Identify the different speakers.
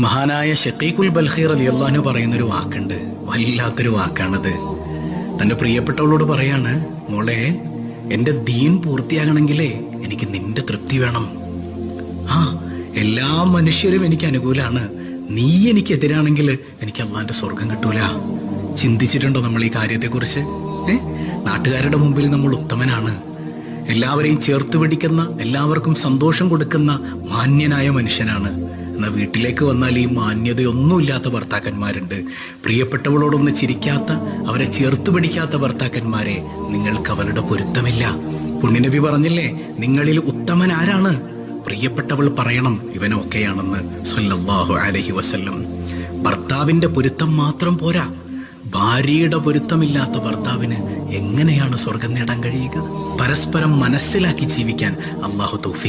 Speaker 1: മഹാനായ ഷക്കീഖുൽ ബൽഹീർ അലി അള്ളഹാനു പറയുന്നൊരു വാക്കുണ്ട്. വല്ലാത്തൊരു വാക്കാണത്. തന്റെ പ്രിയപ്പെട്ടവളോട് പറയാണ് മോളെ എന്റെ ദീൻ പൂർത്തിയാകണമെങ്കിലേ എനിക്ക് നിന്റെ തൃപ്തി വേണം. ആ എല്ലാ മനുഷ്യരും എനിക്ക് അനുകൂലമാണ് നീ എനിക്ക് എതിരാണെങ്കിൽ എനിക്ക് അള്ളാന്റെ സ്വർഗം കിട്ടൂല. ചിന്തിച്ചിട്ടുണ്ടോ നമ്മൾ ഈ കാര്യത്തെക്കുറിച്ച്? ഏ? നാട്ടുകാരുടെ മുമ്പിൽ നമ്മൾ ഉത്തമനാണ്. എല്ലാവരെയും ചേർത്ത് പിടിക്കുന്ന എല്ലാവർക്കും സന്തോഷം കൊടുക്കുന്ന മാന്യനായ മനുഷ്യനാണ്. എന്നാൽ വീട്ടിലേക്ക് വന്നാൽ ഈ മാന്യതയൊന്നുമില്ലാത്ത ഭർത്താക്കന്മാരുണ്ട്. പ്രിയപ്പെട്ടവളോടൊന്ന് ചിരിക്കാത്ത അവരെ ചേർത്ത് പിടിക്കാത്ത ഭർത്താക്കന്മാരെ നിങ്ങൾക്ക് അവരുടെ പൊരുത്തമില്ല. പുണ്യനബി പറഞ്ഞില്ലേ നിങ്ങളിൽ ഉത്തമൻ ആരാണ്? പ്രിയപ്പെട്ടവൾ പറയണം ഇവനൊക്കെയാണെന്ന്. സല്ലല്ലാഹു അലഹി വസല്ലം. ഭർത്താവിന്റെ പൊരുത്തം മാത്രം പോരാ. ഭാര്യയുടെ പൊരുത്തമില്ലാത്ത ഭർത്താവിന് എങ്ങനെയാണ് സ്വർഗം നേടാൻ കഴിയുക? പരസ്പരം മനസ്സിലാക്കി ജീവിക്കാൻ അള്ളാഹു തൗഫീഖ്